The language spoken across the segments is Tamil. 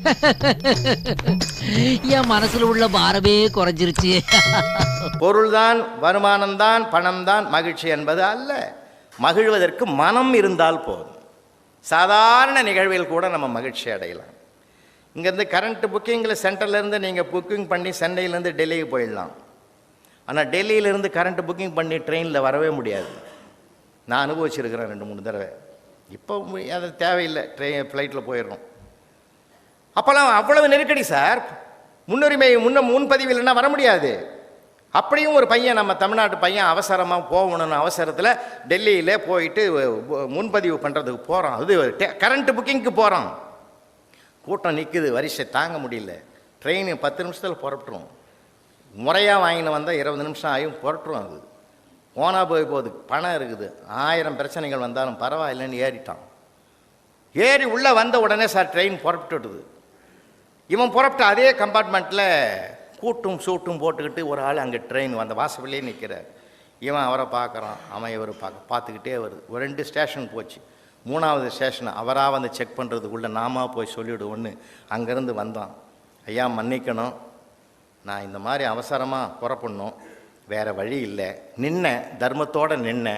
என் மனசுல உள்ள பாரமே குறைஞ்சிருச்சு. பொருள்தான் வருமானம்தான் பணம்தான் மகிழ்ச்சி என்பது அல்ல. மகிழ்வதற்கு மனம் இருந்தால் போதும். சாதாரண நிகழ்வில் கூட நம்ம மகிழ்ச்சி அடையலாம். இங்கேருந்து கரண்ட் புக்கிங்கில் சென்டர்லேருந்து நீங்கள் புக்கிங் பண்ணி சென்னையிலேருந்து டெல்லிக்கு போயிடலாம். ஆனால் டெல்லியிலேருந்து கரண்ட் புக்கிங் பண்ணி ட்ரெயினில் வரவே முடியாது. நான் அனுபவிச்சிருக்கிறேன் ரெண்டு மூணு தடவை. இப்போ அது தேவையில்லை. ட்ரெயின் ஃப்ளைட்டில் போயிடுறோம். அப்போல்லாம் அவ்வளவு நெருக்கடி சார். முன்னுரிமை முன்ன முன்பதிவு இல்லைன்னா வர முடியாது. அப்படியும் ஒரு பையன் நம்ம தமிழ்நாட்டு பையன் அவசரமாக போகணும்னு அவசரத்தில் டெல்லியில் போயிட்டு முன்பதிவு பண்ணுறதுக்கு போகிறான் அது கரண்ட்டு புக்கிங்க்கு போகிறான் கூட்டம் நிற்குது வரிசை தாங்க முடியல. ட்ரெயின் பத்து நிமிஷத்தில் புறப்பட்டுரும். முறையாக வாங்கின வந்தால் இருபது நிமிஷம் ஆகும் புறட்டுரும் அது. போனால் போய் போகுது பணம் இருக்குது. ஆயிரம் பிரச்சனைகள் வந்தாலும் பரவாயில்லைன்னு ஏறிட்டான். ஏறி உள்ளே வந்த உடனே சார் ட்ரெயின் புறப்பட்டுடுது இவன் புறப்பட்ட அதே கம்பார்ட்மெண்ட்டில் கூட்டும் சூட்டும் போட்டுக்கிட்டு ஒரு ஆள் அங்கே ட்ரெயின் வந்த வாசப்பிலே நிற்கிறார் இவன் அவரை பார்க்குறான். அவன் இவர் பார்க்க பார்த்துக்கிட்டே வருது. ஒரு ரெண்டு ஸ்டேஷன் போச்சு. மூணாவது ஸ்டேஷன் அவராக வந்து செக் பண்ணுறதுக்குள்ளே நாம போய் சொல்லிவிடுவோன்னு அங்கேருந்து வந்தான். ஐயா மன்னிக்கணும். நான் இந்த மாதிரி அவசரமாக புறப்படணும். வேறு வழி இல்லை. நின்ன தர்மத்தோடு நின்ன.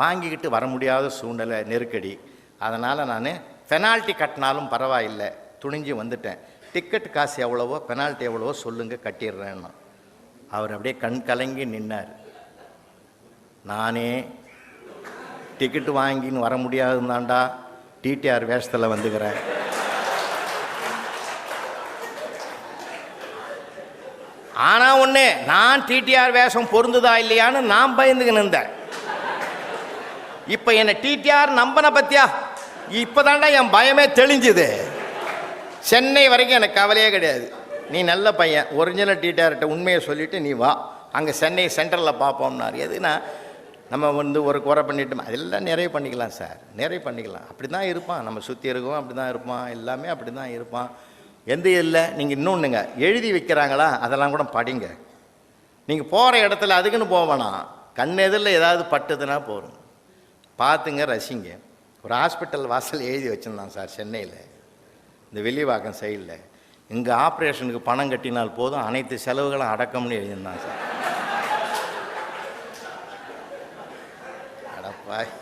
வாங்கிக்கிட்டு வர முடியாத சூழ்நிலை நெருக்கடி. அதனால் நான் பெனால்ட்டி கட்டினாலும் பரவாயில்லை. துணிஞ்சு வந்துட்டேன். டிக்கெட் காசு எவ்வளவோ பெனால்ட்டி எவ்வளவோ சொல்லுங்கள் கட்டிடுறேன்னா. அவர் அப்படியே கண் கலங்கி நின்னார். நானே டிக்கெட்டு வாங்கின்னு வர முடியாதுந்தாண்டா டிடிஆர் வேஷத்தில் வந்துக்கிறேன். ஆனால் ஒன்று நான் டிடிஆர் வேஷம் பொருந்துதா இல்லையான்னு நான் பயந்துக்கின்னு இருந்தேன். இப்போ என்னை டிடிஆர் நம்பன பத்தியா? இப்போதான்டா என் பயமே தெளிஞ்சுது. சென்னை வரைக்கும் எனக்கு கவலையே கிடையாது. நீ நல்ல பையன் ஒரிஜினல் டிடிஆர்கிட்ட உண்மையை சொல்லிவிட்டு நீ வா. அங்கே சென்னை சென்ட்ரலில் பார்ப்போம்னாரு எதுனா நம்ம வந்து ஒரு குறை பண்ணிட்டோம்? அதெல்லாம் நிறைய பண்ணிக்கலாம் சார். நிறைய பண்ணிக்கலாம். அப்படி தான் இருப்பான். நம்ம சுற்றி இருக்கோம் அப்படி தான் இருப்பான். எல்லாமே அப்படி தான் இருப்பான். எந்த இல்லை நீங்கள் இன்னொன்றுங்க எழுதி வைக்கிறாங்களா? அதெல்லாம் கூட படிங்க. நீங்கள் போகிற இடத்துல அதுக்குன்னு போவேனா கண் எதிரில் ஏதாவது பட்டுதுன்னா போதும். பார்த்துங்க ரசிங்க. ஒரு ஹாஸ்பிட்டல் வாசல் எழுதி வச்சுருந்தான் சார் சென்னையில். இந்த வெளிவாக்கம் சைடில் இங்கே ஆப்ரேஷனுக்கு பணம் கட்டினால் போதும் அனைத்து செலவுகளும் அடக்கம்னு எழுதியிருந்தான் சார் அடப்பாய்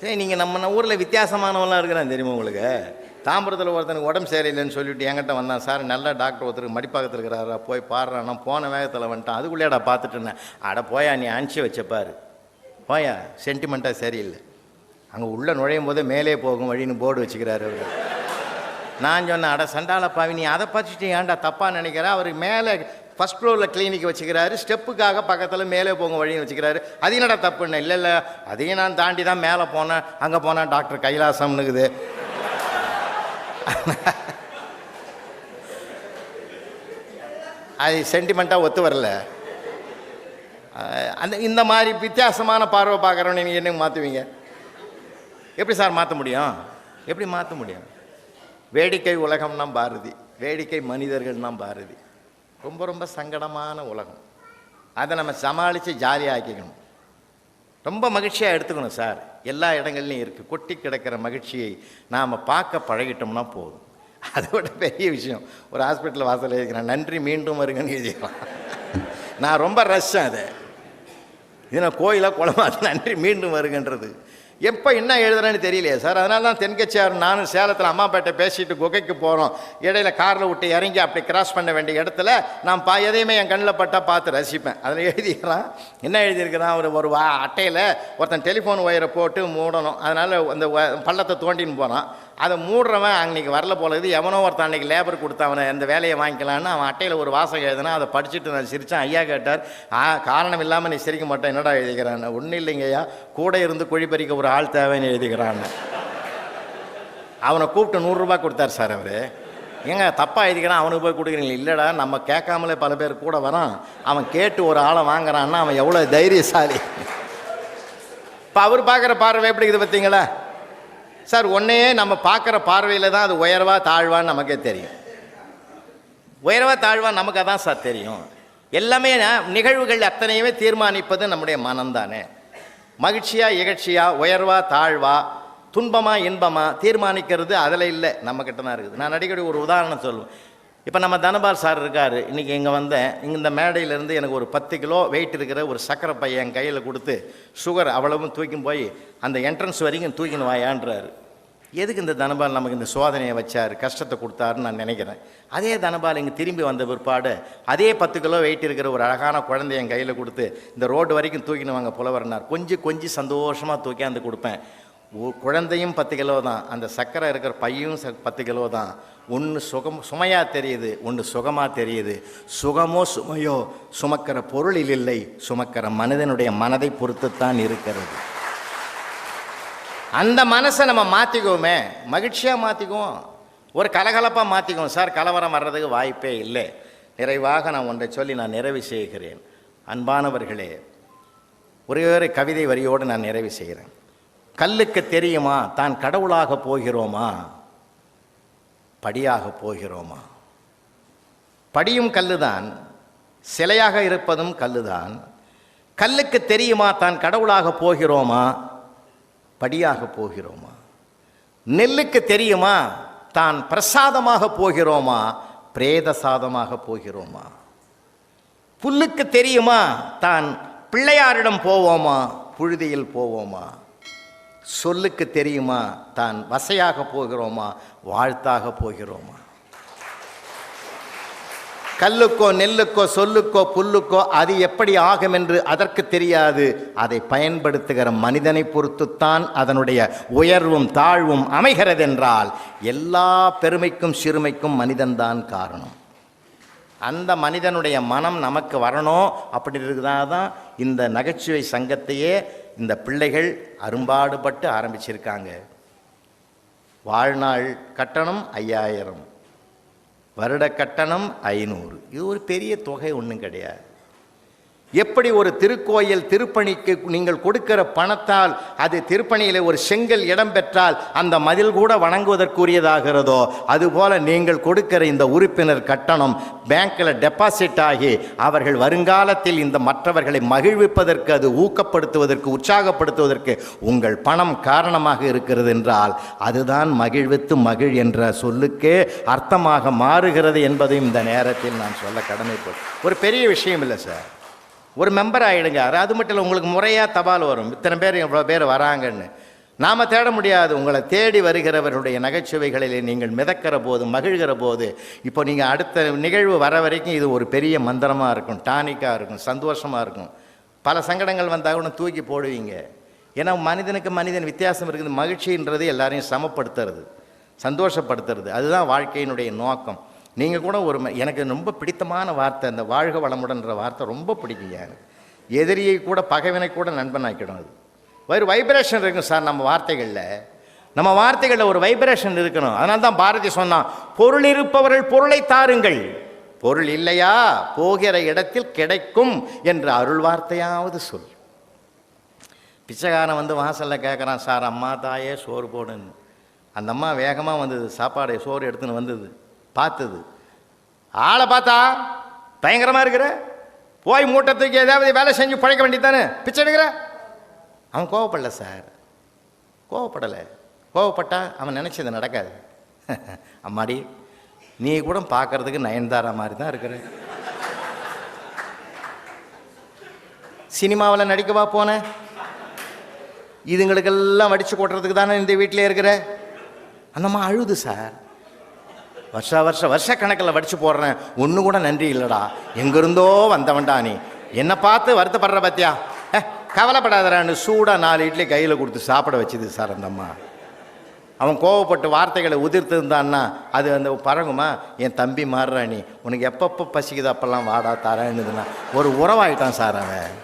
சரி நீங்கள் நம்ம ஊரில் வித்தியாசமானவங்களாம் இருக்கிறான் தெரியுமா உங்களுக்கு? தாம்பரத்தில் ஒருத்தனுக்கு உடம்பு சரியில்லைன்னு சொல்லிவிட்டு என்கிட்ட வந்தான். சார் நல்ல டாக்டர் ஒருத்தருக்கு மடிப்பாக்கத்தில் இருக்கிறாரா? போய் பாடுறான்னா போன வேகத்தில் வந்துட்டான். அதுக்குள்ளேடா பார்த்துட்டு இருந்தேன். அட போயா நீ அனுப்பிச்சி வச்சப்பாரு போயா சென்டிமெண்ட்டாக சரியில்லை. அங்கே உள்ளே நுழையும் போதே மேலே போகும் வழின்னு போர்டு வச்சுக்கிறாரு அவர். நான் சொன்னேன் அட சண்டால பாவி நீ அதை பார்த்துட்டு ஏன்டா தப்பாக நினைக்கிற? அவர் மேலே ஃபஸ்ட் ஃப்ளோரில் கிளினிக் வச்சுக்கிறாரு ஸ்டெப்புக்காக பக்கத்தில் மேலே போகும் வழின்னு வச்சுக்கிறாரு. அது என்னடா தப்புன்னு? இல்லை இல்லை அதையும் நான் தாண்டி தான் மேலே போனேன். அங்கே போனேன் டாக்டர் கைலாசம்னுக்குது அது சென்டிமெண்ட்டாக ஒத்து வரல. அந்த இந்த மாதிரி வித்தியாசமான பார்வை பார்க்குறவனை நீங்கள் என்னங்க மாற்றுவீங்க எப்படி சார் மாற்ற முடியும்? எப்படி மாற்ற முடியும்? வேடிக்கை உலகம்னா பாரதி. வேடிக்கை மனிதர்கள்னா பாரதி. ரொம்ப ரொம்ப சங்கடமான உலகம். அதை நம்ம சமாளித்து ஜாலியாக ஆக்கிக்கணும். ரொம்ப மகிழ்ச்சியாக எடுத்துக்கணும் சார். எல்லா இடங்கள்லையும் இருக்குது கொட்டி கிடக்கிற மகிழ்ச்சியை நாம் பார்க்க பழகிட்டோம்னா போதும். அதை விட பெரிய விஷயம். ஒரு ஹாஸ்பிட்டல் வாசல் எழுதிக்கிறேன் நன்றி மீண்டும் வருங்கன்னு எழுதிக்கலாம் நான் ரொம்ப ரஷ்ஷேன் அதை. இது கோயிலாக குளமா? நன்றி மீண்டும் வருகின்றது எப்போ என்ன எழுதுறேன்னு தெரியலையே சார். அதனால தான் தென்கட்சியார் நானும் சேலத்தில் அம்மாப்பேட்டை பேசிட்டு குகைக்கு போகிறோம் இடையில காரில் விட்டு இறங்கி அப்படி கிராஸ் பண்ண வேண்டிய இடத்துல நான் பா எதையுமே என் கண்ணில் பட்டா பார்த்து ரசிப்பேன். அதில் எழுதிக்கிறான் என்ன எழுதியிருக்கிறான்? ஒரு ஒரு வா அட்டையில் ஒருத்தன் டெலிஃபோன் ஒயரை போட்டு மூடணும். அதனால் அந்த பள்ளத்தை தோண்டின்னு போகிறான் அதை மூடுறவன் அன்னைக்கு வரல போல இது எவனோ ஒருத்தன் அன்னைக்கு லேபர் கொடுத்தவனை அந்த வேலையை வாங்கிக்கலான்னு அவன் அட்டையில் ஒரு வாசகம் எழுதுனா அதை படிச்சுட்டு நான் சிரித்தேன் ஐயா கேட்டார் ஆ காரணம் இல்லாமல் நீ சிரிக்க மாட்டேன். என்னடா எழுதிக்கிறான் ஒன்றும் இல்லைங்கய்யா கூட இருந்து குழி பறிக்க ஒரு ஆள் தேவைன்னு எழுதிக்கிறான் அவனை கூப்பிட்டு நூறுரூபா கொடுத்தார் சார் அவர். ஏங்க தப்பாக எழுதிக்கிறான். அவனுக்கு போய் கொடுக்குறீங்க இல்லைடா நம்ம கேட்காமலே பல பேர் கூட வரான். அவன் கேட்டு ஒரு ஆளை வாங்குறான்னா அவன் எவ்வளோ தைரியசாலி. இப்போ அவர் பார்க்குற பார்வை எப்படி இது பார்த்தீங்களா? சார் ஒன்றையே நம்ம பார்க்குற பார்வையில் தான் அது உயர்வா தாழ்வான்னு நமக்கே தெரியும். உயர்வா தாழ்வா நமக்கு அதான் சார் தெரியும். எல்லாமே நிகழ்வுகள் அத்தனையுமே தீர்மானிப்பது நம்முடைய மனம்தானே. மகிழ்ச்சியா இகழ்ச்சியா உயர்வா தாழ்வா துன்பமா இன்பமா தீர்மானிக்கிறது அதில் இல்லை நம்மக்கிட்ட தான் இருக்குது. நான் அடிக்கடி ஒரு உதாரணம் சொல்லுவேன். இப்போ நம்ம தனபால் சார் இருக்கார். இன்றைக்கி இங்கே வந்தேன். இங்கே இந்த மேடையிலேருந்து எனக்கு ஒரு பத்து கிலோ வெயிட் இருக்கிற ஒரு சக்கரை பையன் என் கையில் கொடுத்து சுகர் அவ்வளவும் தூக்கின்னு போய் அந்த என்ட்ரன்ஸ் வரைக்கும் தூக்கின்னு வாயான்றாரு. எதுக்கு இந்த தனபால் நமக்கு இந்த சோதனையை வச்சார்? கஷ்டத்தை கொடுத்தாருன்னு நான் நினைக்கிறேன். அதே தனபால் இங்கே திரும்பி வந்த பிற்பாடு அதே பத்து கிலோ வெயிட் இருக்கிற ஒரு அழகான குழந்தைய என் கையில் கொடுத்து இந்த ரோடு வரைக்கும் தூக்கின்னு வாங்க புலவரனார். கொஞ்சம் கொஞ்சம் சந்தோஷமாக தூக்கியாந்து கொடுப்பேன். குழந்தையும் பத்து கிலோ தான் அந்த சக்கரை இருக்கிற பையும் ச- பத்து கிலோ தான். ஒன்று சுகம் சுமையாக தெரியுது ஒன்று சுகமாக தெரியுது. சுகமோ சுமையோ சுமக்கிற பொருளில் இல்லை சுமக்கிற மனிதனுடைய மனதை பொறுத்துத்தான் இருக்கிறது. அந்த மனசை நம்ம மாற்றிக்குவோமே மகிழ்ச்சியாக மாற்றிக்குவோம் ஒரு கலகலப்பாக மாற்றிக்குவோம் சார் கலவரம் வர்றதுக்கு வாய்ப்பே இல்லை. நிறைவாக நான் ஒன்றை சொல்லி நான் நிறைவு செய்கிறேன். அன்பானவர்களே ஒரே ஒரு கவிதை வரியோடு நான் நிறைவு செய்கிறேன். கல்லுக்கு தெரியுமா தான் கடவுளாக போகிறோமா? படியாக போகிறோமா? படியும் கல்லுதான் சிலையாக இருப்பதும் கல்லுதான். கல்லுக்கு தெரியுமா தான் கடவுளாக போகிறோமா? படியாக போகிறோமா? நெல்லுக்கு தெரியுமா தான் பிரசாதமாக போகிறோமா? பிரேத சாதமாக போகிறோமா? புல்லுக்கு தெரியுமா தான் பிள்ளையாரிடம் போவோமா? புழுதியில் போவோமா? சொல்லுக்கு தெரியுமா? தான் வசையாக போகிறோமா? வாழ்த்தாக போகிறோமா? கல்லுக்கோ நெல்லுக்கோ சொல்லுக்கோ புல்லுக்கோ அது எப்படி ஆகும் என்று அதற்கு தெரியாது. அதை பயன்படுத்துகிற மனிதனை பொறுத்துத்தான் அதனுடைய உயர்வும் தாழ்வும் அமைகிறதென்றால் எல்லா பெருமைக்கும் சிறுமைக்கும் மனிதன்தான் காரணம். அந்த மனிதனுடைய மனம் நமக்கு வரணும் அப்படி இருக்கிறதா தான் இந்த நகைச்சுவை சங்கத்தையே இந்த பிள்ளைகள் அரும்பாடுபட்டு ஆரம்பிச்சிருக்காங்க. வாழ்நாள் கட்டணம் ஐயாயிரம். வருட கட்டணம் ஐநூறு. இது ஒரு பெரிய தொகை ஒன்றும் கிடையாது. எப்படி ஒரு திருக்கோயில் திருப்பணிக்கு நீங்கள் கொடுக்கிற பணத்தால் அது திருப்பணியில் ஒரு செங்கல் இடம் பெற்றால் அந்த மதில் கூட வணங்குவதற்குரியதாகிறதோ அதுபோல நீங்கள் கொடுக்கிற இந்த உறுப்பினர் கட்டணம் பேங்க்கில் டெபாசிட் ஆகி அவர்கள் வருங்காலத்தில் இந்த மற்றவர்களை மகிழ்விப்பதற்கு அது ஊக்கப்படுத்துவதற்கு உற்சாகப்படுத்துவதற்கு உங்கள் பணம் காரணமாக இருக்கிறது என்றால் அதுதான் மகிழ்வித்து மகிழ் என்ற சொல்லுக்கே அர்த்தமாக மாறுகிறது என்பதையும் இந்த நேரத்தில் நான் சொல்ல கடமைப்படும் ஒரு பெரிய விஷயம் இல்லை சார். ஒரு மெம்பர் ஆகிடுங்க அது மட்டும் இல்லை உங்களுக்கு முறையாக தபால் வரும். இத்தனை பேர் இவ்வளோ பேர் வராங்கன்னு. நாம் தேட முடியாது. உங்களை தேடி வருகிறவருடைய நகைச்சுவைகளிலே நீங்கள் மிதக்கிற போது மகிழ்கிற போது இப்போ நீங்கள் அடுத்த நிகழ்வு வர வரைக்கும் இது ஒரு பெரிய மந்திரமாக இருக்கும். டானிக்காக இருக்கும். சந்தோஷமாக இருக்கும். பல சங்கடங்கள் வந்தால் கூட தூக்கி போடுவீங்க. ஏன்னா மனிதனுக்கு மனிதன் வித்தியாசம் இருக்குது. மகிழ்ச்சின்றது எல்லாரையும் சமப்படுத்துறது சந்தோஷப்படுத்துறது. அதுதான் வாழ்க்கையினுடைய நோக்கம். நீங்கள் கூட ஒரு ம- எனக்கு ரொம்ப பிடித்தமான வார்த்தை அந்த வாழ்க வளமுடன்ற வார்த்தை ரொம்ப பிடிக்குங்க எனக்கு. எதிரியை கூட பகைவனை கூட நண்பனாக்கிடும் அது. ஒரு வைப்ரேஷன் இருக்கும் சார் நம்ம வார்த்தைகளில். நம்ம வார்த்தைகளில் ஒரு வைப்ரேஷன் இருக்கணும். அதனால தான் பாரதி சொன்னான் பொருள் இருப்பவர்கள் பொருளை தாருங்கள். பொருள் இல்லையா? போகிற இடத்தில் கிடைக்கும் என்ற அருள் வார்த்தையாவது சொல். பிச்சைக்காரன் வந்து வாசலில் கேட்குறான் சார் அம்மா தாயே சோறு போடுன்னு. அந்த அம்மா வேகமாக வந்தது சாப்பாடு சோறு எடுத்துன்னு வந்தது. பார்த்தது. ஆளை பார்த்தா பயங்கரமாக இருக்கிற? போய் மூட்டை தூக்கி ஏதாவது வேலை செஞ்சு பழைக்க வேண்டியதானே பிச்சை எடுக்கிற? அவன் கோவப்படல சார். கோவப்படலை. கோவப்பட்டா அவன் நினச்சது நடக்காது. அம்மாடி நீ கூட பார்க்கறதுக்கு நயன்தாரா மாதிரி தான் இருக்கிற. சினிமாவில் நடிக்கவா போனேன் இதுங்களுக்கெல்லாம் வடித்து கொட்டுறதுக்கு தானே இந்த வீட்டிலே இருக்கிற? அந்தம்மா அழுது சார். வருஷா வருஷம் வருஷ கணக்கில் வடித்து போடுறேன். ஒன்று கூட நன்றி இல்லைடா. எங்கிருந்தோ வந்தவன்டா நீ. என்னை பார்த்து வருத்தப்படுற பார்த்தியா ஏ கவலைப்படாதடான்னு சூடாக நாலு இட்லி கையில் கொடுத்து சாப்பிட வச்சுது சார் அந்த அம்மா. அவன் கோவப்பட்டு வார்த்தைகளை உதிர்த்திருந்தான்னா அது அந்த பழகுமா என் தம்பி மாறுறா நீ. உனக்கு எப்பப்போ பசிக்குது அப்பெல்லாம் வாடா தரேன்னுதுன்னா. ஒரு உறவாயிட்டான் சார் அவன்.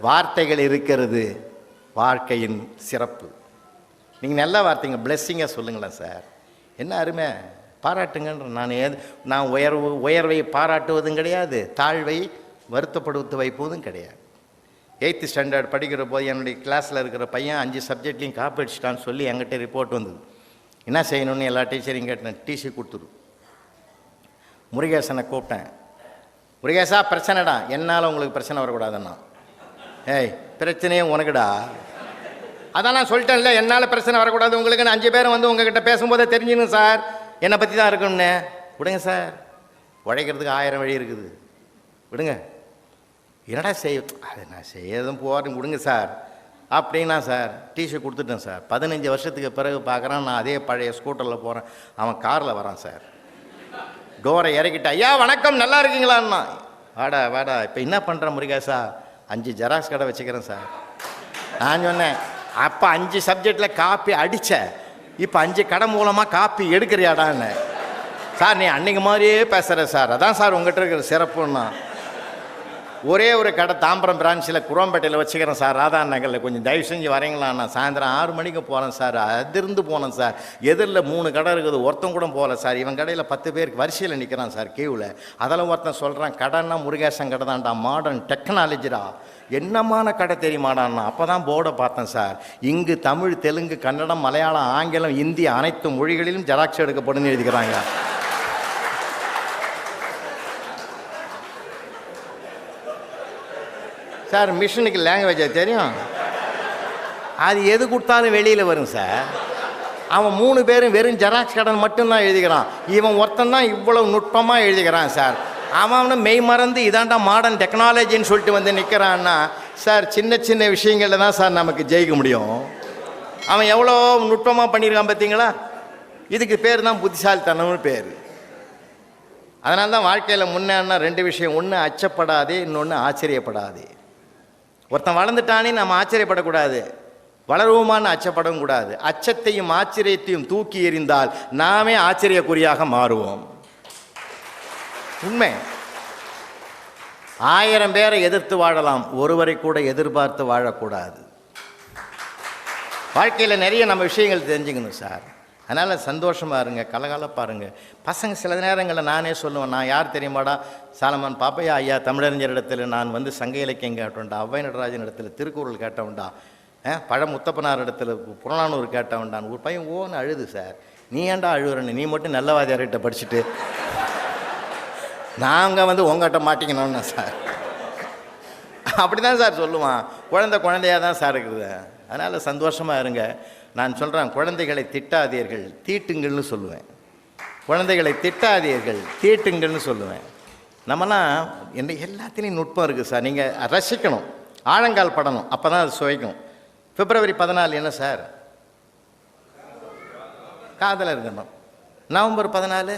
வார்த்தைகள் இருக்கிறது வாழ்க்கையின் சிறப்பு. நீங்கள் நல்ல வார்த்தைங்க பிளெஸ்ஸிங்காக சொல்லுங்களேன் சார். என்ன அருமை? பாராட்டுங்கன்ற நான் ஏது நான் உயர்வு உயர்வை பாராட்டுவதும் கிடையாது தாழ்வை வருத்தப்படுத்த வைப்பதும் கிடையாது. எயித்து ஸ்டாண்டர்ட் படிக்கிற போது என்னுடைய கிளாஸில் இருக்கிற பையன் அஞ்சு சப்ஜெக்ட்லையும் காப்பி அடிச்சிட்டான்னு சொல்லி என்கிட்ட ரிப்போர்ட் வந்தது. என்ன செய்யணும்னு எல்லா டீச்சரையும் கேட்டேன் டிசி கொடுத்துரு முருகேசனை கூப்பிட்டேன். முருகேசா பிரச்சனைடா. என்னால் உங்களுக்கு பிரச்சனை வரக்கூடாதுன்னா. ஏய் பிரச்சனையே உனக்குடா. அதான் நான் சொல்லிட்டேன்ல என்னால் பிரச்சனை வரக்கூடாது. உங்களுக்கு அஞ்சு பேரும் வந்து உங்ககிட்ட பேசும்போதே தெரிஞ்சுக்கணும் சார். என்னை பற்றி தான் இருக்கணும்னு. விடுங்க சார் உழைக்கிறதுக்கு ஆயிரம் வழி இருக்குது. விடுங்க. என்னடா செய்ய அது நான் செய்யறதும் போகிறேன் விடுங்க சார் அப்படின்னா சார் டிஷர்ட் கொடுத்துட்டேன் சார் பதினஞ்சு வருஷத்துக்கு பிறகு பார்க்குறான் நான் அதே பழைய ஸ்கூட்டரில் போகிறேன் அவன் காரில் வரான் சார் டோரை இறக்கிட்டு ஐயா வணக்கம் நல்லா இருக்கீங்களான்னா வாடா வாடா. இப்போ என்ன பண்ணுற முருகேசா அஞ்சு ஜெராக்ஸ் கடை வச்சுக்கிறேன் சார் நான் சொன்னேன் அப்போ அஞ்சு சப்ஜெக்டில் காப்பி அடித்தேன் இப்போ அஞ்சு கடை மூலமாக காப்பி எடுக்கிறியாடான்னு. சார் நீ அன்னைக்கு மாதிரியே பேசுகிற சார். அதான் சார் உங்கள்கிட்ட இருக்கிற சிறப்புன்னா. ஒரே ஒரு கடை தாம்பரம் பிரான்ச்சில் குரோம்பேட்டையில் வச்சுக்கிறேன் சார். ராதா நகரில் கொஞ்சம் தயவு செஞ்சு வரீங்களா? நான் சாயந்தரம் ஆறு மணிக்கு போகிறேன் சார். அதிர்ந்து போனேன் சார். எதிரில் மூணு கடை இருக்குது. ஒருத்தன் கூட போகல சார். இவன் கடையில் பத்து பேருக்கு வரிசையில் நிற்கிறான் சார் கியூவில் அதெல்லாம் ஒருத்தன் சொல்கிறான் கடைன்னா முருகேசன் கடை தான்டா மாடர்ன் டெக்னாலஜிடா என்னமான கடை தெரியுமாடான்னா அப்போ தான் போர்டை பார்த்தேன் சார். இங்கு தமிழ் தெலுங்கு கன்னடம் மலையாளம் ஆங்கிலம் இந்தி அனைத்து மொழிகளிலும் ஜெராக்ஸ் எடுக்கப்படும்னு எழுதிக்கிறாங்க சார் மிஷினுக்கு லாங்குவேஜ் தெரியும்? அது எது கொடுத்தாலும் வெளியில் வரும் சார். அவன் மூணு பேரும் வெறும் ஜெராக்ஸ் கடன் மட்டும்தான் எழுதிக்கிறான் இவன் ஒருத்தன் தான் இவ்வளவு நுட்பமாக எழுதிக்கிறான் சார். அவன் மெய் மறந்து இதாண்டா மாடர்ன் டெக்னாலஜின்னு சொல்லிட்டு வந்து நிற்கிறான்னா சார் சின்ன சின்ன விஷயங்களில் தான் சார் நமக்கு ஜெயிக்க முடியும். அவன் எவ்வளோ நுட்பமாக பண்ணியிருக்கான் பார்த்தீங்களா? இதுக்கு பேர் தான் புத்திசாலித்தனம்னு பேர். அதனால தான் வாழ்க்கையில் முன்னேன்னா ரெண்டு விஷயம். ஒன்று அச்சப்படாதே இன்னொன்று ஆச்சரியப்படாதே. ஒருத்தன் வளர்ந்துட்டானே நம்ம ஆச்சரியப்படக்கூடாது. வளருவோமான்னு அச்சப்படவும் கூடாது. அச்சத்தையும் ஆச்சரியத்தையும் தூக்கி எறிந்தால் நாமே ஆச்சரியக்குறியாக மாறுவோம். உண்மை. ஆயிரம் பேரை எதிர்த்து வாழலாம் ஒருவரை கூட எதிர்பார்த்து வாழக்கூடாது. வாழ்க்கையில் நிறைய நம்ம விஷயங்கள் தெரிஞ்சுக்கணும் சார். அதனால் சந்தோஷமாக இருங்க கலகலப்பாக இருங்க. பசங்க சில நேரங்களில் நானே சொல்லுவேன் நான் யார் தெரியுமாடா? சாலமான் பாப்பையா ஐயா தமிழறிஞர் இடத்துல நான் வந்து சங்க இலக்கியம் கேட்டவன்டா அவ்வை நடராஜன் இடத்துல திருக்குறள் கேட்டவன்டா அஹ், பழ முத்தப்பனார் இடத்துல புறநானூறு கேட்டவன்டான் ஒரு பையன் ஓன்னு அழுது சார். நீ ஏன்டா அழுகுறன்னு நீ மட்டும் நல்லவாதியார்கிட்ட படிச்சுட்டு நாங்கள் வந்து உங்கள்கிட்ட மாட்டிக்கணும்னா சார். அப்படி தான் சார் சொல்லுவான். குழந்தை குழந்தையாக தான் சார் இருக்குது. அதனால் சந்தோஷமாக இருங்க. நான் சொல்கிறேன் குழந்தைகளை திட்டாதீர்கள் தீட்டுங்கள்னு சொல்லுவேன். குழந்தைகளை திட்டாதீர்கள் தீட்டுங்கள்னு சொல்லுவேன். நம்மலாம் என்ன எல்லாத்துலேயும் நுட்பம் இருக்குது சார். நீங்கள் ரசிக்கணும் ஆழங்கால் படணும் அப்போ தான் அது சுவைக்கும். பிப்ரவரி பதினாலு என்ன சார்? காதலர் இருக்கணும் நவம்பர் பதினாலு?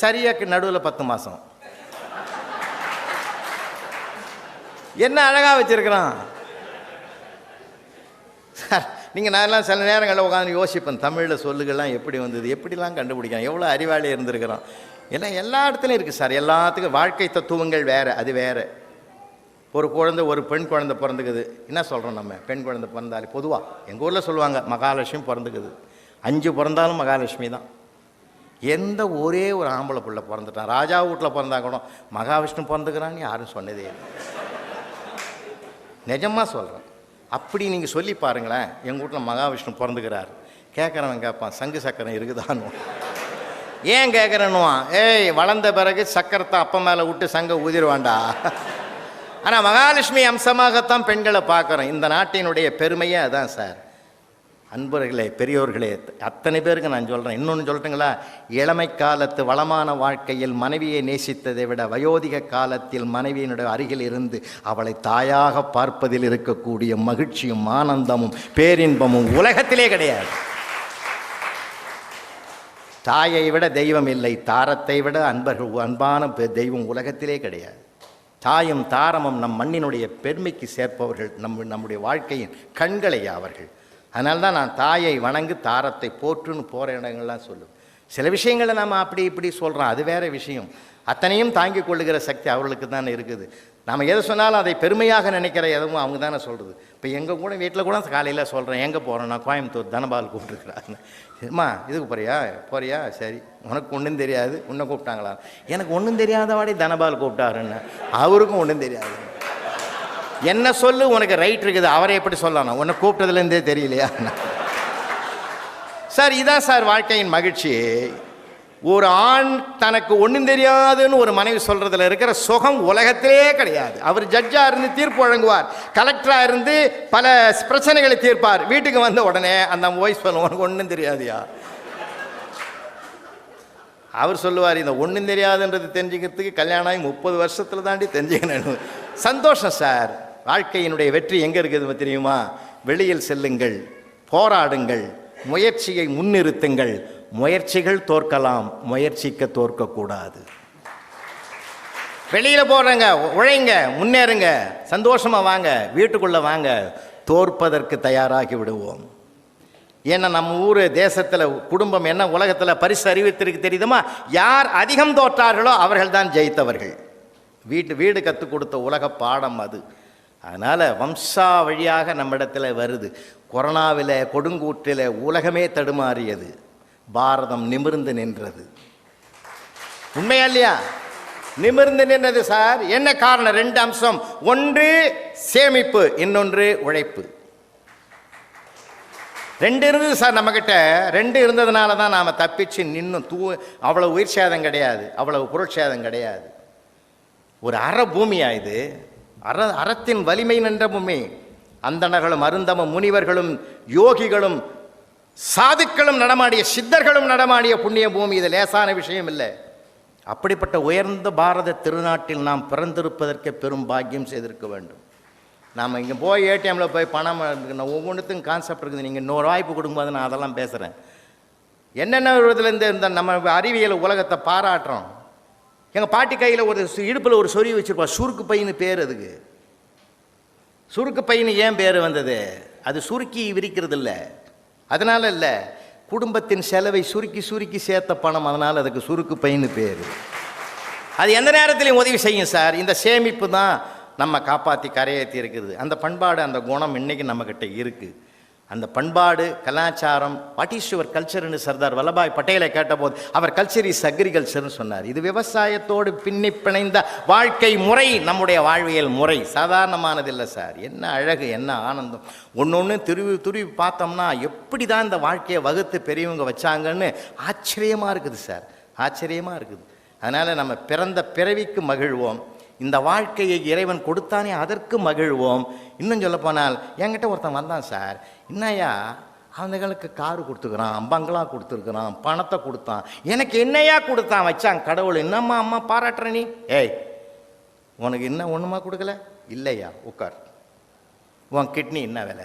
சரியாக்கு நடுவில் பத்து மாதம் என்ன அழகாக வச்சுருக்கிறான்? சார் நீங்கள் நான்லாம் சில நேரங்களில் உட்காந்து யோசிப்பேன். தமிழில் சொல்லுகள்லாம் எப்படி வந்தது எப்படிலாம் கண்டுபிடிக்கலாம் எவ்வளோ அறிவாளி இருந்திருக்கிறோம் எல்லாம் எல்லா இடத்துலையும் இருக்குது சார். எல்லாத்துக்கும் வாழ்க்கை தத்துவங்கள் வேறு அது வேறு. ஒரு குழந்தை ஒரு பெண் குழந்தை பிறந்துக்குது. என்ன சொல்கிறோம் நம்ம? பெண் குழந்தை பிறந்தாலே பொதுவாக எங்கள் ஊரில் சொல்லுவாங்க மகாலட்சுமி பிறந்துக்குது. அஞ்சு பிறந்தாலும் மகாலட்சுமி தான். எந்த ஒரே ஒரு ஆம்பளை பிள்ளை பிறந்துட்டான் ராஜா வீட்டில் பிறந்தா கூட மகாவிஷ்ணு பிறந்துக்கிறான்னு யாரும் சொன்னதே இல்லை. நிஜமாக சொல்கிறேன் அப்படி நீங்கள் சொல்லி பாருங்களேன் எங்கள் வீட்டில் மகாவிஷ்ணு பிறந்துக்கிறார். கேட்குறவன் கேட்பான் சங்கு சக்கரம் இருக்குதான்னு. ஏன் கேட்குறேன்னுவான் ஏய் வளர்ந்த பிறகு சக்கரத்தை அப்ப மேலே விட்டு சங்க ஊதிடுவான்டா. ஆனால் மகாலட்சுமி அம்சமாகத்தான் பெண்களை பார்க்குறோம். இந்த நாட்டினுடைய பெருமையே அதான் சார். அன்பர்களே பெரியோர்களே அத்தனை பேருக்கு நான் சொல்கிறேன் இன்னொன்று சொல்லட்டுங்களா? இளமை காலத்து வளமான வாழ்க்கையில் மனைவியை நேசித்ததை விட வயோதிக காலத்தில் மனைவியினுடைய அருகில் இருந்து அவளை தாயாக பார்ப்பதில் இருக்கக்கூடிய மகிழ்ச்சியும் ஆனந்தமும் பேரின்பமும் உலகத்திலே கிடையாது. தாயை விட தெய்வம் இல்லை தாரத்தை விட அன்பர்கள் அன்பான பெ- தெய்வம் உலகத்திலே கிடையாது. தாயும் தாரமும் நம் மண்ணினுடைய பெருமைக்கு சேர்ப்பவர்கள் நம் நம்முடைய வாழ்க்கையின் கண்களை அவர்கள். அதனால தான் நான் தாயை வணங்கு தாரத்தை போற்றுன்னு போகிற இடங்கள்லாம் சொல்லுவேன். சில விஷயங்களை நம்ம அப்படி இப்படி சொல்கிறோம் அது வேற விஷயம். அத்தனையும் தாங்கி கொள்ளுகிற சக்தி அவர்களுக்கு தானே இருக்குது. நாம் எதை சொன்னாலும் அதை பெருமையாக நினைக்கிற எதுவும் அவங்க தானே சொல்கிறது இப்போ எங்கள் கூட வீட்டில் கூட காலையில் சொல்கிறேன் எங்கே போகிறேன் நான் கோயம்புத்தூர் தனபால் கூப்பிட்டுருக்குறாங்க அம்மா இதுக்கு போறியா? போறியா? சரி. உனக்கு ஒன்றும் தெரியாது. உன்னை கூப்பிட்டாங்களா? எனக்கு ஒன்றும் தெரியாதவாடி தனபால் கூப்பிட்டாருன்னு. அவருக்கும் ஒன்றும் தெரியாது. என்ன சொல்லு உனக்கு ரைட் இருக்குது. அவரை எப்படி சொல்லணும்? உன்னை கூப்பிட்டதுலேருந்தே தெரியலையா? சார் இதான் சார் வாழ்க்கையின் மகிழ்ச்சி. ஒரு ஆண் தனக்கு ஒன்றும் தெரியாதுன்னு ஒரு மனைவி சொல்கிறதுல இருக்கிற சுகம் உலகத்திலே கிடையாது. அவர் ஜட்ஜாக இருந்து தீர்ப்பு வழங்குவார். கலெக்டராக இருந்து பல பிரச்சனைகளை தீர்ப்பார். வீட்டுக்கு வந்த உடனே அந்த வாய்ஸ் சொல்லுவோம் உனக்கு ஒன்றும் தெரியாதியா? அவர் சொல்லுவார் இந்த ஒன்றும் தெரியாதுன்றது தெரிஞ்சுக்கிறதுக்கு கல்யாணம் ஆகி முப்பது வருஷத்தில் தாண்டி தெரிஞ்சுக்கணும். சந்தோஷம் சார். வாழ்க்கையினுடைய வெற்றி எங்கே இருக்குது தெரியுமா? வெளியில் செல்லுங்கள் போராடுங்கள் முயற்சியை முன்னிறுத்துங்கள். முயற்சிகள் தோற்கலாம் முயற்சிக்க தோற்கக்கூடாது. வெளியில் போடுறங்க உழைங்க முன்னேறுங்க சந்தோஷமாக வாங்க வீட்டுக்குள்ளே வாங்க தோற்பதற்கு தயாராகி விடுவோம். ஏன்னா நம்ம ஊர் தேசத்தில் குடும்பம் என்ன உலகத்தில் பரிசு அறிவித்திருக்கு தெரியுதுமா? யார் அதிகம் தோற்றார்களோ அவர்கள் தான் ஜெயித்தவர்கள். வீட்டு வீடு கற்றுக் கொடுத்த உலக பாடம் அது. அதனால் வம்சா வழியாக நம்மிடத்தில் வருது. கொரோனாவில் கொடுங்கூற்றில் உலகமே தடுமாறியது. பாரதம் நிமிர்ந்து நின்றது. உண்மையா இல்லையா? நிமிர்ந்து நின்றது சார். என்ன காரணம்? ரெண்டு அம்சம். ஒன்று சேமிப்பு. இன்னொன்று உழைப்பு. ரெண்டு இருந்தது சார் நம்மக்கிட்ட ரெண்டு இருந்ததுனால தான் நாம் தப்பிச்சு நின்னும் தூ அவ்வளோ உயிர் சேதம் கிடையாது. அவ்வளவு பொருட்சேதம் கிடையாது. ஒரு அற பூமியா இது? அற அறத்தின் வலிமை நின்ற அந்தணர்களும் அருந்தமும் முனிவர்களும் யோகிகளும் சாதுக்களும் நடமாடிய சித்தர்களும் நடமாடிய புண்ணிய பூமி இது லேசான விஷயம் இல்லை. அப்படிப்பட்ட உயர்ந்த பாரத திருநாட்டில் நாம் பிறந்திருப்பதற்கு பெரும் பாக்கியம் செய்திருக்க வேண்டும். நாம் இங்கே போய் ஏடிஎம்மில் போய் பணம் நான் ஒவ்வொன்றுத்துக்கும் கான்செப்ட் இருக்குது. நீங்கள் இன்னொரு வாய்ப்பு கொடுக்கும்போது நான் அதெல்லாம் பேசுகிறேன் என்னென்ன இதுலேருந்து இந்த நம்ம அறிவியல் உலகத்தை பாராட்டுறோம்? எங்கள் பாட்டி கையில் ஒரு இடுப்பில் ஒரு சொறி வச்சுருப்பா சுருக்கு பையனு பேர் அதுக்கு. சுருக்கு பையனு ஏன் பேர் வந்தது? அது சுருக்கி விரிக்கிறது இல்லை அதனால் இல்லை. குடும்பத்தின் செலவை சுருக்கி சுருக்கி சேர்த்த பணம். அதனால் அதுக்கு சுருக்கு பையனு பேர். அது எந்த நேரத்திலையும் உதவி செய்யும் சார். இந்த சேமிப்பு தான் நம்ம காப்பாற்றி கரையேற்றி இருக்குது. அந்த பண்பாடு அந்த குணம் இன்றைக்கி நம்மக்கிட்ட இருக்குது அந்த பண்பாடு கலாச்சாரம் வாட் இஸ் யுவர் கல்ச்சர்னு சர்தார் வல்லபாய் பட்டேலை கேட்டபோது அவர் கல்ச்சர் இஸ் அக்ரிகல்ச்சர்னு சொன்னார். இது விவசாயத்தோடு பின்னி பிணைந்த வாழ்க்கை முறை நம்முடைய வாழ்வியல் முறை. சாதாரணமானதில்லை சார். என்ன அழகு என்ன ஆனந்தம். ஒன்று ஒன்று துருவி துருவி பார்த்தோம்னா எப்படி தான் இந்த வாழ்க்கையை வகுத்து பெரியவங்க வச்சாங்கன்னு ஆச்சரியமாக இருக்குது சார். ஆச்சரியமாக இருக்குது. அதனால் நம்ம பிறந்த பிறவிக்கு மகிழ்வோம். இந்த வாழ்க்கையை இறைவன் கொடுத்தானே அதற்கு மகிழ்வோம். இன்னும் சொல்லப்போனால் என்கிட்ட ஒருத்தன் வந்தான் சார். என்னய்யா? அவனுங்களுக்கு காரு கொடுத்துக்கிறான் பங்களா கொடுத்துருக்குறான் பணத்தை கொடுத்தான். எனக்கு என்னையா கொடுத்தான் வச்சான் கடவுள்? என்னம்மா அம்மா பாராட்டுற நீ? ஏய் உனக்கு என்ன ஒன்றுமா கொடுக்கல? இல்லையா உட்கார் உன் கிட்னி என்ன விலை?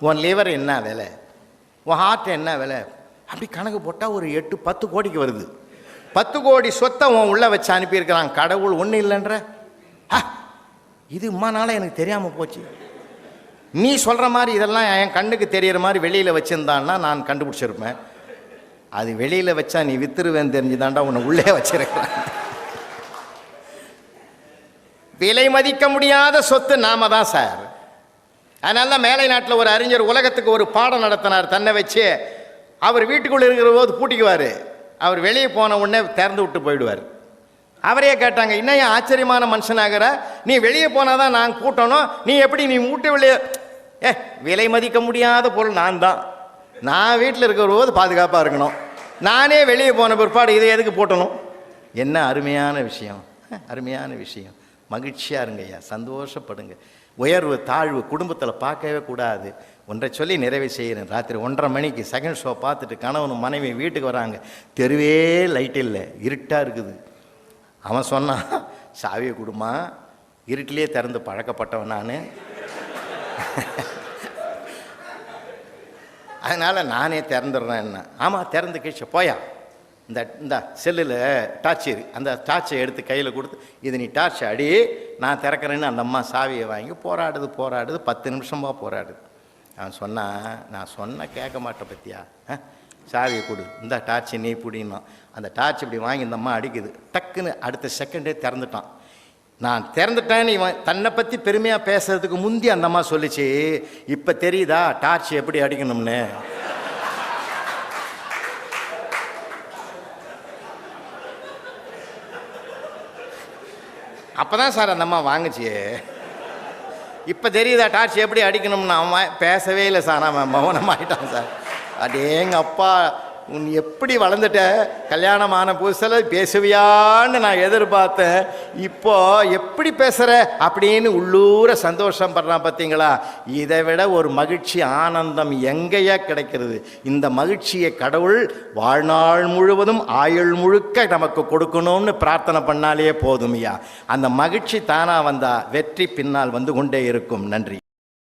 உன் லிவர் என்ன விலை? உன் ஹார்ட் என்ன விலை? அப்படி கணக்கு போட்டால் ஒரு எட்டு பத்து கோடிக்கு வருது. பத்து கோடி சொத்தை உன் உள்ளே வச்சு அனுப்பியிருக்கிறான். கடவுள் ஒன்றும் இல்லைன்ற? ஆ, இது இம்மா நாளாக எனக்கு தெரியாமல் போச்சு. நீ சொல்கிற மாதிரி இதெல்லாம் என் கண்ணுக்கு தெரியற மாதிரி வெளியில் வச்சுருந்தான்னா நான் கண்டுபிடிச்சிருப்பேன். அது வெளியில் வச்சா நீ வித்துருவேன் தெரிஞ்சுதாண்டா உன்னை உள்ளே வச்சிருக்கிறேன். விலை மதிக்க முடியாத சொத்து நாம தான் சார். அதனால தான் மேலை நாட்டில் ஒரு அறிஞர் உலகத்துக்கு ஒரு பாடம் நடத்தினார் தன்னை வச்சு. அவர் வீட்டுக்குள்ளே இருக்கிற போது பூட்டிக்குவார். அவர் வெளியே போன உடனே திறந்து விட்டு போயிடுவார். அவரே கேட்டாங்க இன்னும் ஆச்சரியமான மனுஷனாகிற? நீ வெளியே போனால் தான் நான் கூட்டணும். நீ எப்படி நீ வீட்டு வெளியே ஏ விலை மதிக்க முடியாத பொருள் நான் தான் நான் வீட்டில் இருக்கிற போது பாதுகாப்பாக இருக்கணும். நானே வெளியே போன பிற்பாடு இதை எதுக்கு போட்டணும்? என்ன அருமையான விஷயம். அருமையான விஷயம். மகிழ்ச்சியாக இருங்க ஐயா சந்தோஷப்படுங்க. உயர்வு தாழ்வு குடும்பத்தில் பார்க்கவே கூடாது. ஒன்றை சொல்லி நிறைவு செய்கிறேன். ராத்திரி ஒன்றரை மணிக்கு செகண்ட் ஷோ பார்த்துட்டு கணவனும் மனைவி வீட்டுக்கு வராங்க. தெருவே லைட் இல்லை இருட்டாக இருக்குது. அவன் சொன்னான் சாவியை கொடுமா இருட்டிலே திறந்து பழக்கப்பட்டவன் நான். அதனால் நானே திறந்துடுறேன் என்ன ஆமாம் திறந்து கழிச்சு போயா. இந்த இந்த செல்லில் டார்ச் இரு அந்த டார்ச்சை எடுத்து கையில் கொடுத்து இது நீ டார்ச் அடி நான் திறக்கிறேன்னு அந்த அம்மா சாவியை வாங்கி போராடுது போராடுது பத்து நிமிஷமாக போராடுது. அவன் சொன்னான் நான் சொன்ன கேட்க மாட்டேன் பத்தியா? ஆ? சாவியை கொடு. இந்த டார்ச்சை நீ பிடினோம் அந்த டார்ச் இப்படி வாங்கி இந்த அம்மா அடிக்குது. டக்குன்னு அடுத்த செகண்டே திறந்துட்டான். நான் திறந்துட்டேன்னு இவன் தன்னை பற்றி பெருமையாக பேசுறதுக்கு முந்தி அந்த அம்மா சொல்லிச்சு இப்போ தெரியுதா டார்ச் எப்படி அடிக்கணும்னு? அப்போ தான் சார் அந்த அம்மா வாங்குச்சு. இப்போ தெரியுதா டார்ச் எப்படி அடிக்கணும்னு? அவன் பேசவே இல்லை சார் அவன் மௌனமாயிட்டான் சார். அடேங்க அப்பா உன் எப்படி வளர்ந்துட்ட? கல்யாணமான புதுசில் பேசுவியான்னு நான் எதிர்பார்த்தேன். இப்போ எப்படி பேசுகிற அப்படின்னு உள்ளூர சந்தோஷம் படுறான் பார்த்தீங்களா இதை விட ஒரு மகிழ்ச்சி ஆனந்தம் எங்கேயா கிடைக்கிறது? இந்த மகிழ்ச்சியை கடவுள் வாழ்நாள் முழுவதும் ஆயுள் முழுக்க நமக்கு கொடுக்கணும்னு பிரார்த்தனை பண்ணாலே போதுமையா அந்த மகிழ்ச்சி தானாக வந்தா வெற்றி பின்னால் வந்து கொண்டே இருக்கும். நன்றி.